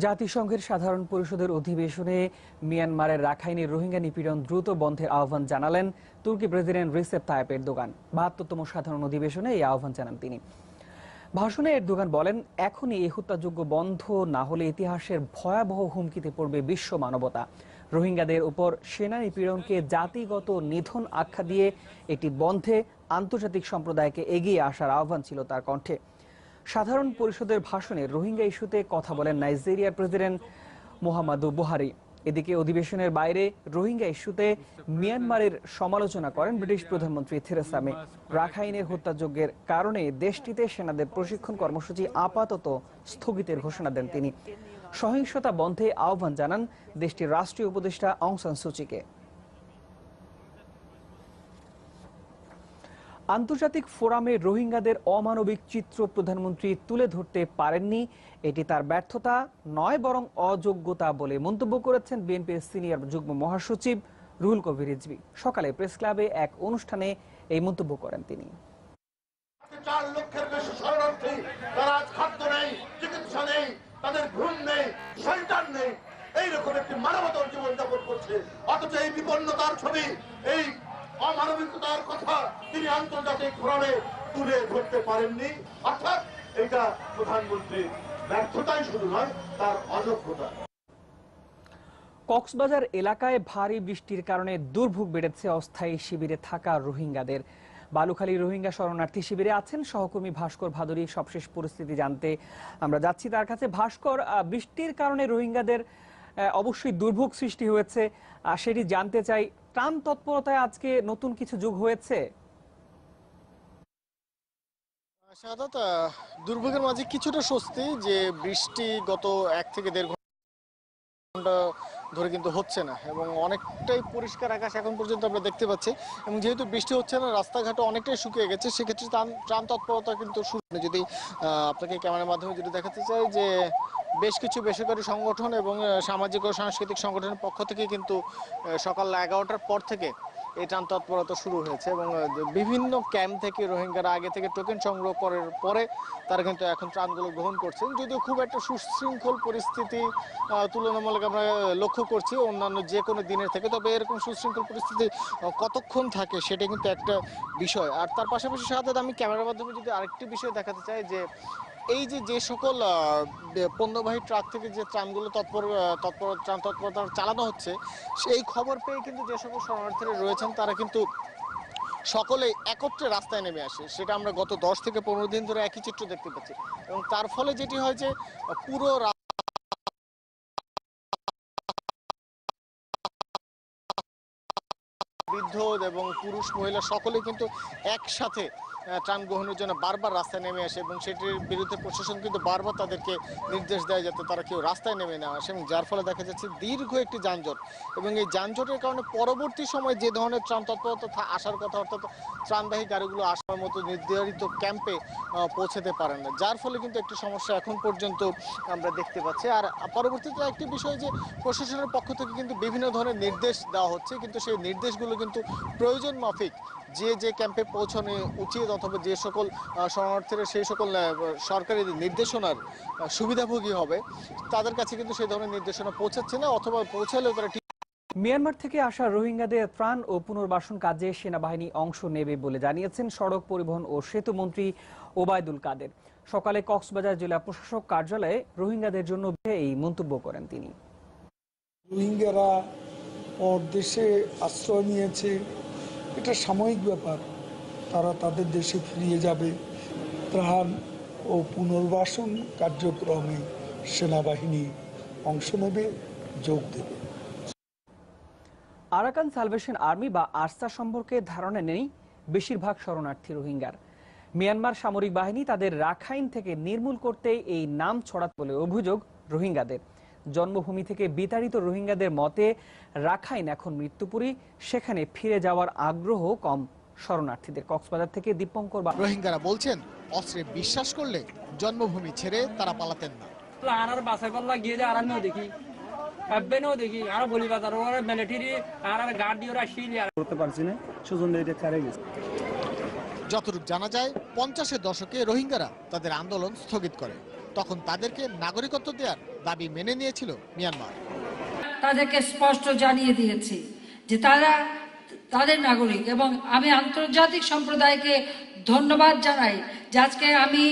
জাতিসংঘের সাধারণ পরিষদের অধিবেশনে মিয়ানমারের রাখাইনে রোহিঙ্গা নিপীড়ন দ্রুত বন্ধের আহ্বান জানালেন তুর্কি প্রেসিডেন্ট রিসেপ তায়েপ এরদোগান, বাহাত্তরতম সাধারণ অধিবেশনে এই আহ্বান জানান তিনি। ভাষণে এরদোগান বলেন, এখনই এই হত্যাযোগ্য বন্ধ, না হলে ইতিহাসের ভয়াবহ হুমকিতে পড়বে বিশ্ব মানবতা। রোহিঙ্গাদের উপর সেনা নিপীড়নকে জাতিগত নিধন আখ্যা দিয়ে একটি বন্ধে আন্তর্জাতিক সম্প্রদায়কে এগিয়ে আসার আহ্বান ছিল তার কণ্ঠে। সাধারণ পরিষদের ভাষণে রোহিঙ্গা ইস্যুতে কথা বলেন নাইজেরিয়ার প্রেসিডেন্ট মোহাম্মদু বুহারি। এদিকে অধিবেশনের বাইরে রোহিঙ্গা ইস্যুতে মিয়ানমারের সমালোচনা করেন ব্রিটিশ প্রধানমন্ত্রী থেরেসা মে। রাখাইনের হত্যাযজ্ঞের কারণে দেশটিতে সেনাদের প্রশিক্ষণ কর্মসূচি আপাতত স্থগিতের ঘোষণা দেন তিনি। সহিংসতা বন্ধে আহ্বান জানান দেশটির রাষ্ট্রীয় উপদেষ্টা অং সান সুচিকে আন্তর্জাতিক ফোরামে রোহিঙ্গাদের অমানবিক চিত্র প্রধানমন্ত্রী তুলে ধরতে পারেননি। এটি তার ব্যর্থতা নয়, বরং অযোগ্যতা বলে মন্তব্য করেছেন বিএনপির সিনিয়র যুগ্ম মহাসচিব রুহুল কবির রিজভী। সকালে প্রেস ক্লাবে এক অনুষ্ঠানে এই মন্তব্য করেন তিনি। এইরকম একটি মানবতার জীবনযাপন করছে। অথচ এই বিপন্নতার ছবি, এই অমানবিকতার কথা তিনি আন্তর্জাতিক ফোরামে তুলে ধরতে পারেননি। অর্থাৎ এটা প্রধানমন্ত্রীর ব্যর্থতাই শুধু নয়, তার অযোগ্যতা। কক্সবাজার এলাকায় ভারী বৃষ্টির কারণে দুর্ভোগ বেড়েছে অস্থায়ী শিবিরে থাকা রোহিঙ্গাদের। বালুখালী রোহিঙ্গা শরণার্থী শিবিরে আছেন সহকর্মী ভাস্কর ভাদুরী। সবশেষ পরিস্থিতি জানতে আমরা যাচ্ছি। তার কাছে ভাস্কর বৃষ্টির কারণে রোহিঙ্গাদের অবশ্যই দুর্ভোগ সৃষ্টি হয়েছে। সেটি জানতে চাই ত্রাণ তৎপরতায় আজকে নতুন কিছু যোগ হয়েছে? শাহাদাত দুর্ভোগের মাঝে কিছুটা স্বস্তি যে বৃষ্টি গত এক থেকে দেড় ঘণ্টা ধরে কিন্তু হচ্ছে না এবং অনেকটাই পরিষ্কার আকাশ এখন পর্যন্ত আমরা দেখতে পাচ্ছি এবং যেহেতু বৃষ্টি হচ্ছে না, রাস্তাঘাটও অনেকটাই শুকিয়ে গেছে, সেক্ষেত্রে ত্রাণ তৎপরতা কিন্তু শুরু যদি আপনাকে ক্যামেরার মাধ্যমে যদি দেখাতে চাই যে বেশ কিছু বেসরকারি সংগঠন এবং সামাজিক ও সাংস্কৃতিক সংগঠনের পক্ষ থেকে কিন্তু সকাল এগারোটার পর থেকে এই ত্রাণ তৎপরতা শুরু হয়েছে এবং বিভিন্ন ক্যাম্প থেকে রোহিঙ্গারা আগে থেকে টোকেন সংগ্রহ করার পরে তারা কিন্তু এখন ত্রাণগুলো গ্রহণ করছেন। যদিও খুব একটা সুশৃঙ্খল পরিস্থিতি তুলনামূলক আমরা লক্ষ্য করছি অন্যান্য যে কোনো দিনের থেকে, তবে এরকম সুশৃঙ্খল পরিস্থিতি কতক্ষণ থাকে সেটা কিন্তু একটা বিষয়। আর তার পাশাপাশি সাথে আমি ক্যামেরার মাধ্যমে যদি আরেকটি বিষয় দেখাতে চাই যে এই যে যে সকল পণ্যবাহী ট্রাক থেকে যে ত্রাণগুলো তৎপর তৎপর, ত্রাণ তৎপরতা চালানো হচ্ছে, সেই খবর পেয়ে কিন্তু যে সকল শরণার্থীরা রয়েছেন, তারা কিন্তু সকলে একত্রে রাস্তায় নেমে আসে। সেটা আমরা গত দশ থেকে পনেরো দিন ধরে একই চিত্র দেখতে পাচ্ছি। এবং তার ফলে যেটি হয় যে, পুরো বৃদ্ধ এবং পুরুষ মহিলা সকলে কিন্তু একসাথে ত্রাণ গ্রহণের জন্য বারবার রাস্তায় নেমে আসে এবং সেটির বিরুদ্ধে প্রশাসন কিন্তু বারবার তাদেরকে নির্দেশ দেয় যাতে তারা কেউ রাস্তায় নেমে না আসে এবং যার ফলে দেখা যাচ্ছে দীর্ঘ একটি যানজট এবং এই যানজটের কারণে পরবর্তী সময় যে ধরনের ত্রাণ তৎপরতা আসার কথা অর্থাৎ ত্রাণবাহী গাড়িগুলো আসার মতো নির্ধারিত ক্যাম্পে পৌঁছাতে পারেন না। যার ফলে কিন্তু একটি সমস্যা এখন পর্যন্ত আমরা দেখতে পাচ্ছি। আর পরবর্তীতে একটি বিষয় যে প্রশাসনের পক্ষ থেকে কিন্তু বিভিন্ন ধরনের নির্দেশ দেওয়া হচ্ছে, কিন্তু সেই নির্দেশগুলো কিন্তু প্রয়োজন মাফিক যে যে ক্যাম্পে পৌঁছানো উচিত অথবা যে সকল শরণার্থীরা সেই সকল সরকারি নির্দেশনার সুবিধাভোগী হবে তাদের কাছে কিন্তু সেই ধরনের নির্দেশনা পৌঁছাচ্ছে না অথবা পৌঁছালেও তারা মিয়ানমার থেকে আসা রোহিঙ্গাদের ত্রাণ ও পুনর্বাসন কাজে সেনাবাহিনী অংশ নেবে বলে জানিয়েছেন সড়ক পরিবহন ও সেতু মন্ত্রী ওবায়দুল কাদের। সকালে কক্সবাজার জেলা প্রশাসক কার্যালয়ে রোহিঙ্গাদের জন্য এই মন্তব্য করেন তিনি। রোহিঙ্গারা পর দেশে আশ্রয় নিয়েছে, এটা সাময়িক ব্যাপার। তারা তাদের দেশে ফিরিয়ে যাবে। ত্রাণ ও পুনর্বাসন কার্যক্রমে সেনাবাহিনী অংশ নেবে, যোগ দেবে। আরাকান সালভেশন আর্মি বা আরসা সম্পর্কে ধারণা নেই বেশিরভাগ শরণার্থী রোহিঙ্গার। মিয়ানমার সামরিক বাহিনী তাদের রাখাইন থেকে নির্মূল করতে এই নাম ছড়াত বলে অভিযোগ রোহিঙ্গাদের। জন্মভূমি থেকে বিতাড়িত রোহিঙ্গাদের মতে রাখাইন এখন মৃত্যুপুরী সেখানে ফিরে যাওয়ার আগ্রহ কম শরণার্থীদের। কক্সবাজার থেকে দীপঙ্কর বা রোহিঙ্গারা বলছেন অস্ত্রে বিশ্বাস করলে জন্মভূমি ছেড়ে তারা পালাতেন না। আর বাসাই পাল্লা গিয়ে যে আর দেখি। এবেনও দেখি আর বলি বাজার ওরা মিলিটারি আর আর গার্ড দিয়ে ওরা শিলি করতে পারছি না সুজন এটা ছাড়ে গেছে। যতটুকু জানা যায় পঞ্চাশের দশকে রোহিঙ্গারা তাদের আন্দোলন স্থগিত করে। তখন তাদেরকে নাগরিকত্ব দেওয়ার দাবি মেনে নিয়েছিল মিয়ানমার। তাদেরকে স্পষ্ট জানিয়ে দিয়েছি যে তারা তাদের নাগরিক এবং আমি আন্তর্জাতিক সম্প্রদায়কে ধন্যবাদ জানাই যে আজকে আমি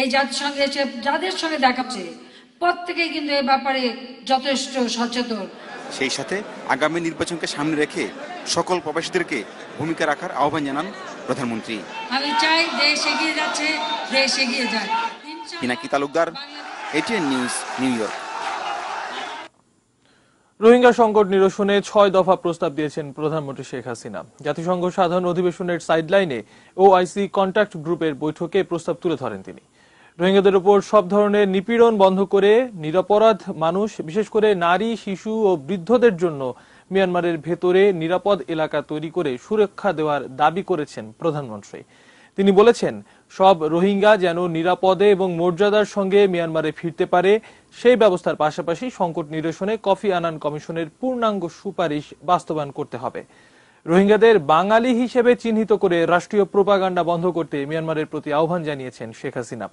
এই জাতিসংঘে এসে যাদের সঙ্গে দেখাচ্ছি প্রত্যেকেই কিন্তু এ ব্যাপারে যথেষ্ট সচেতন। সেই সাথে আগামী নির্বাচনকে সামনে রেখে সকল প্রবাসীদেরকে ভূমিকা রাখার আহ্বান জানান প্রধানমন্ত্রী। আমি চাই দেশ এগিয়ে যাচ্ছে দেশ এগিয়ে যায় Pinaki Talukdar? ATN news New York Rohingya সংকট নিরসনে ছয় দফা প্রস্তাব দিয়েছেন প্রধানমন্ত্রী শেখ হাসিনা। জাতিসংঘ সাধারণ অধিবেশনের সাইডলাইনে ওআইসি কন্ট্যাক্ট গ্রুপের বৈঠকে প্রস্তাব তুলে ধরেন তিনি। রোহিঙ্গাদের উপর সব ধরনের নিপীড়ন বন্ধ করে নিরাপরাধ মানুষ, বিশেষ করে নারী, শিশু ও বৃদ্ধদের জন্য মিয়ানমারের ভেতরে নিরাপদ এলাকা তৈরি করে সুরক্ষা দেওয়ার দাবি করেছেন প্রধানমন্ত্রী। তিনি বলেছেন সব রোহিঙ্গা যেন নিরাপদে এবং মর্যাদার সঙ্গে মিয়ানমারে ফিরতে পারে, সেই ব্যবস্থার পাশাপাশি সংকট নিরসনে কফি আনান কমিশনের পূর্ণাঙ্গ সুপারিশ বাস্তবায়ন করতে হবে। রোহিঙ্গাদের বাঙালি হিসেবে চিহ্নিত করে রাষ্ট্রীয় প্রোপাগান্ডা বন্ধ করতে মিয়ানমারের প্রতি আহ্বান জানিয়েছেন শেখ হাসিনা।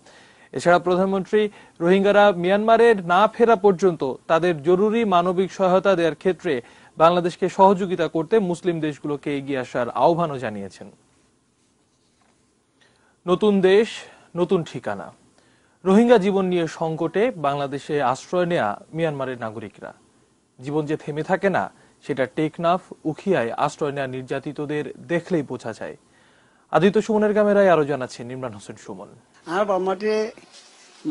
এছাড়া প্রধানমন্ত্রী, রোহিঙ্গারা মিয়ানমারের না ফেরা পর্যন্ত তাদের জরুরি মানবিক সহায়তা দেওয়ার ক্ষেত্রে বাংলাদেশকে সহযোগিতা করতে মুসলিম দেশগুলোকে এগিয়ে আসার আহ্বানও জানিয়েছেন। নতুন দেশ, নতুন ঠিকানা। রোহিঙ্গা জীবন নিয়ে সংকটে বাংলাদেশে আশ্রয় নেয়া মিয়ানমারের নাগরিকরা। জীবন যে থেমে থাকে না, সেটা টেকনাফ, উখিয়ায় আশ্রয় নেয়া নির্যাতিতদের দেখলেই বোঝা যায়। আদিত্য সুমনের ক্যামেরায় আরও জানাচ্ছেন ইমরান হোসেন সুমন। আর বামাতে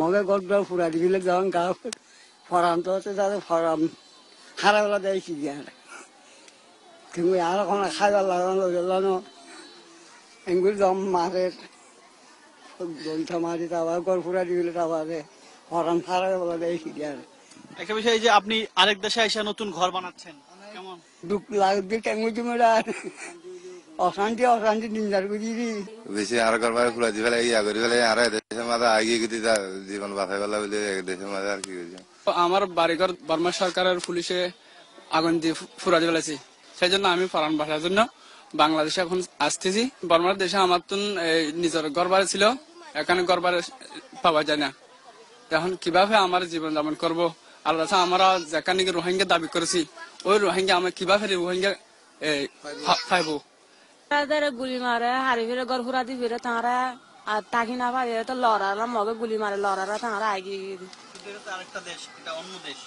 মগে গড় ফুরা দিবিলে যখন গা ফরাম তো তাদের ফরাম। খারাপলা দেয় কি কিন্তু আর খাইবার লাগানো এগুলো মারের। দইটা মারি তারপর গড় ফুরা দিবিলে তারপরে ফরাম খারাপলা দেয় কি দিয়ে একটা বিষয় যে আপনি আরেক দেশে এসে নতুন ঘর বানাচ্ছেন কেমন? দুঃখ লাগবে কেমন তুমি অশান্তি অশান্তি দিন করি বেশি আর করবার খুলা দি ফেলে ইয়া করি ফেলে আর দেশের মাঝে আগিয়ে গেছি জীবন বাঁচাই ফেলা বলে দেশের মাঝে আর কি হয়েছে। আমার বাড়িঘর বার্মা সরকারের পুলিশে আগুন দিয়ে ফুরা দিয়ে ফেলেছি। সেই জন্য আমি ফরান বাসার জন্য বাংলাদেশে এখন আসতেছি। বর্মার দেশে আমার তো নিজের ঘর বাড়ি ছিল। এখানে ঘর বাড়ি পাওয়া যায় না। এখন কীভাবে আমার জীবন যাপন করব? আল্লাহ আমরা যেখানে রোহিঙ্গা দাবি করেছি ওই রোহিঙ্গা আমরা কীভাবে রোহিঙ্গা পাইবো গুলি মারে হারি ফিরে গড় ফুরা দি ফিরে তারা আর তাকি না পারে তো লড়ারা মগে গুলি মারে লড়ারা তারা আগে আরেকটা দেশ এটা অন্য দেশ।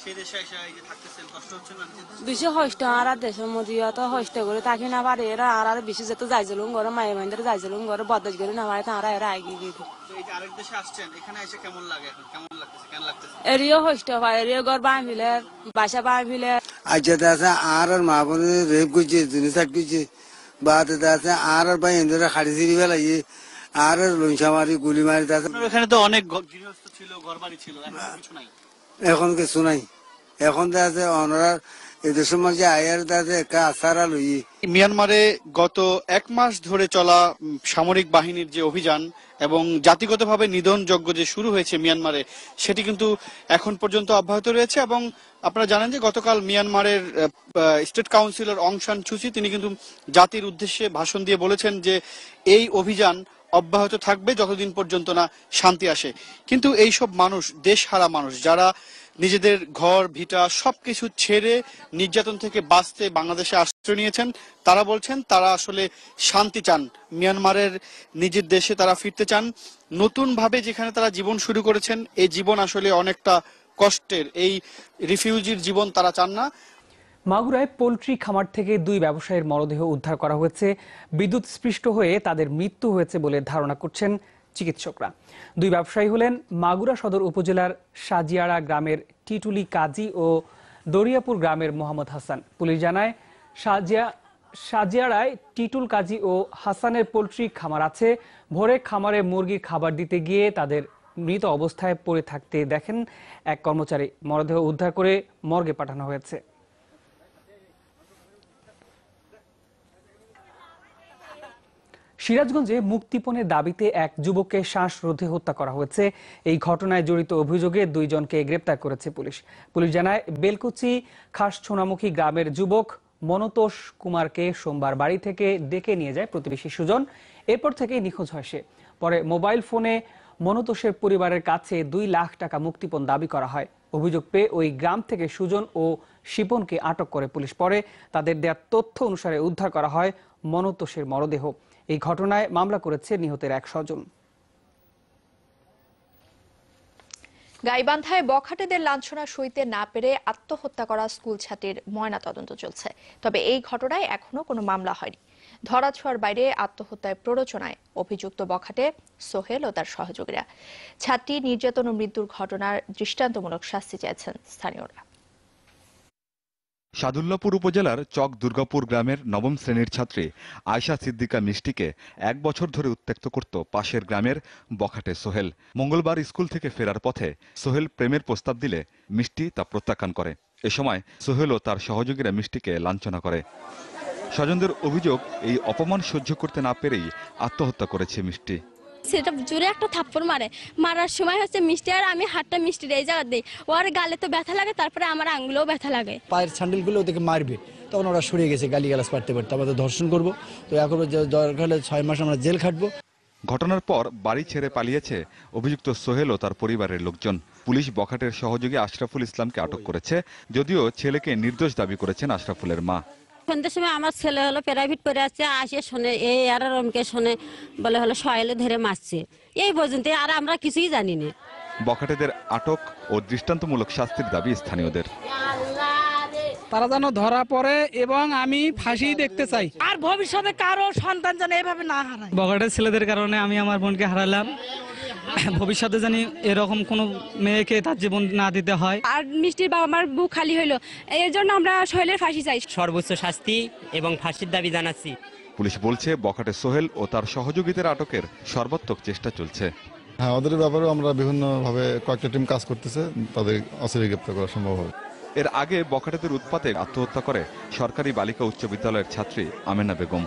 সেই দেশে এসে এই যে থাকতেছেন কষ্ট হচ্ছে না? বেশি হষ্ট আর দেশের মধ্যে তো হষ্ট করে তাকি না পারে এরা আর আর বেশি যেতে যাইছিলুম ঘরে মায়ের মাইন্দের যাইছিলুম ঘরে বদাজ করে না পারে তারা এরা আগে গিয়ে তো এই যে আরেক দেশে আসছেন এখানে এসে কেমন লাগে এখন? কেমন লাগতেছে? কেন লাগতেছে? এরিও হষ্ট পায় এরিও ঘর বাঁ ফিলে বাসা বাঁ ফিলে। আচ্ছা আর আর মা বোন রেপ করছে জিনিস করছে বাদ দাসা আর আর ভাই এদের খাড়ি সিঁড়ি আর লঞ্চা মারি গুলি মারি দাসা আপনার ওখানে তো অনেক গৃহস্থ ছিল ঘর বাড়ি ছিল এখন কিছু নাই। এখন কিছু এখন আসারা লই মিয়ানমারে গত এক মাস ধরে চলা সামরিক বাহিনীর যে অভিযান এবং জাতিগতভাবে নিধনযজ্ঞ যে শুরু হয়েছে মিয়ানমারে, সেটি কিন্তু এখন পর্যন্ত অব্যাহত রয়েছে এবং আপনারা জানেন যে গতকাল মিয়ানমারের স্টেট কাউন্সিলর অংশান চুচি তিনি কিন্তু জাতির উদ্দেশ্যে ভাষণ দিয়ে বলেছেন যে এই অভিযান অব্যাহত থাকবে যতদিন পর্যন্ত না শান্তি আসে। কিন্তু এই সব মানুষ দেশ হারা মানুষ, যারা নিজেদের ঘর, ভিটা সবকিছু ছেড়ে নির্যাতন থেকে বাঁচতে বাংলাদেশে আশ্রয় নিয়েছেন, তারা বলছেন তারা আসলে শান্তি চান। মিয়ানমারের নিজের দেশে তারা ফিরতে চান। নতুন ভাবে যেখানে তারা জীবন শুরু করেছেন, এই জীবন আসলে অনেকটা কষ্টের। এই রিফিউজির জীবন তারা চান না। মাগুরায় পোলট্রি খামার থেকে দুই ব্যবসায়ীর মরদেহ উদ্ধার করা হয়েছে। বিদ্যুৎ স্পৃষ্ট হয়ে তাদের মৃত্যু হয়েছে বলে ধারণা করছেন চিকিৎসকরা। দুই ব্যবসায়ী হলেন মাগুরা সদর উপজেলার সাজিয়াড়া গ্রামের টিটুলি কাজী ও দরিয়াপুর গ্রামের মোহাম্মদ হাসান। পুলিশ জানায়, সাজিয়া, সাজিয়াড়ায় টিটুল কাজী ও হাসানের পোলট্রি খামার আছে। ভোরে খামারে মুরগির খাবার দিতে গিয়ে তাদের মৃত অবস্থায় পড়ে থাকতে দেখেন। এক কর্মচারী মরদেহ উদ্ধার করে মর্গে পাঠানো হয়েছে। সিরাজগঞ্জে মুক্তিপণের দাবিতে এক যুবককে শ্বাসরোধে হত্যা করা হয়েছে। এই ঘটনায় জড়িত অভিযোগে দুইজনকে গ্রেপ্তার করেছে পুলিশ। পুলিশ জানায়, বেলকুচি খাস সোনামুখী গ্রামের যুবক মনতোষ কুমারকে সোমবার বাড়ি থেকে ডেকে নিয়ে যায় প্রতিবেশী সুজন। এরপর থেকে নিখোঁজ হয় সে। পরে মোবাইল ফোনে মনতোষের পরিবারের কাছে দুই লাখ টাকা মুক্তিপণ দাবি করা হয়। অভিযোগ পেয়ে ওই গ্রাম থেকে সুজন ও শিপনকে আটক করে পুলিশ। পরে তাদের দেওয়ার তথ্য অনুসারে উদ্ধার করা হয় মনতোষের মরদেহ। এই ঘটনায় মামলা করেছে নিহতের এক স্বজন। গাইবান্ধায় বখাটেদের লাঞ্ছনা সইতে না পেরে আত্মহত্যা করা স্কুল ছাত্রীর ময়না তদন্ত চলছে। তবে এই ঘটনায় এখনও কোনো মামলা হয়নি। ধরাছোঁয়ার বাইরে আত্মহত্যায় প্ররোচনায় অভিযুক্ত বখাটে, সোহেল ও তার সহযোগীরা। ছাত্রী নির্যাতন ও মৃত্যুর ঘটনার দৃষ্টান্তমূলক শাস্তি চাইছেন স্থানীয়রা। সাদুল্লাপুর উপজেলার চক দুর্গাপুর গ্রামের নবম শ্রেণির ছাত্রী আয়শা সিদ্দিকা মিষ্টিকে এক বছর ধরে উত্ত্যক্ত করত পাশের গ্রামের বখাটে সোহেল। মঙ্গলবার স্কুল থেকে ফেরার পথে সোহেল প্রেমের প্রস্তাব দিলে মিষ্টি তা প্রত্যাখ্যান করে। এ সময় সোহেল ও তার সহযোগীরা মিষ্টিকে লাঞ্ছনা করে। স্বজনদের অভিযোগ, এই অপমান সহ্য করতে না পেরেই আত্মহত্যা করেছে মিষ্টি। সেটা জোরে একটা থাপ্পড় মারে। মারার সময় হচ্ছে মিষ্টি আর আমি হাতটা মিষ্টির এই জায়গা দিই। ওর গালে তো ব্যথা লাগে তারপরে আমার আঙুলেও ব্যথা লাগে। পায়ের স্যান্ডেলগুলো ওদেরকে মারবে। তখন ওরা সরে গেছে গালি গালাস পারতে। পারতে আমাদের ধর্ষণ করব। তো এখন দরকার হলে ছয় মাস আমরা জেল খাটবো। ঘটনার পর বাড়ি ছেড়ে পালিয়েছে অভিযুক্ত সোহেল ও তার পরিবারের লোকজন। পুলিশ বখাটের সহযোগী আশরাফুল ইসলামকে আটক করেছে যদিও ছেলেকে নির্দোষ দাবি করেছেন আশরাফুলের মা। সন্ধ্যের সময় আমার ছেলে হলো প্রাইভেট পড়ে আসছে আসে শোনে এই আর রমকে শোনে বলে হলো সয়েলে ধরে মারছে। এই পর্যন্ত আর আমরা কিছুই জানি না। বখাটেদের আটক ও দৃষ্টান্তমূলক শাস্তির দাবি স্থানীয়দের। তারা যেন ধরা পড়ে এবং আমি ফাঁসি দেখতে চাই। আর ভবিষ্যতে কারও সন্তান যেন এভাবে না হারায়। বগাটের ছেলেদের কারণে আমি আমার বোনকে হারালাম। ভবিষ্যতে জানি এরকম কোনো মেয়েকে তার জীবন না দিতে হয়। আর মিষ্টির বাবা মার বুক খালি হইল। এর জন্য আমরা সোহেলের ফাঁসি চাই। সর্বোচ্চ শাস্তি এবং ফাঁসির দাবি জানাচ্ছি। পুলিশ বলছে বখাটে সোহেল ও তার সহযোগীদের আটকের সর্বাত্মক চেষ্টা চলছে। হ্যাঁ ওদের ব্যাপারেও আমরা বিভিন্নভাবে কয়েকটা টিম কাজ করতেছে তাদের অচিরে গ্রেপ্তার করা সম্ভব হবে। এর আগে বখাটেদের উৎপাতে আত্মহত্যা করে সরকারি বালিকা উচ্চ বিদ্যালয়ের ছাত্রী আমেনা বেগম।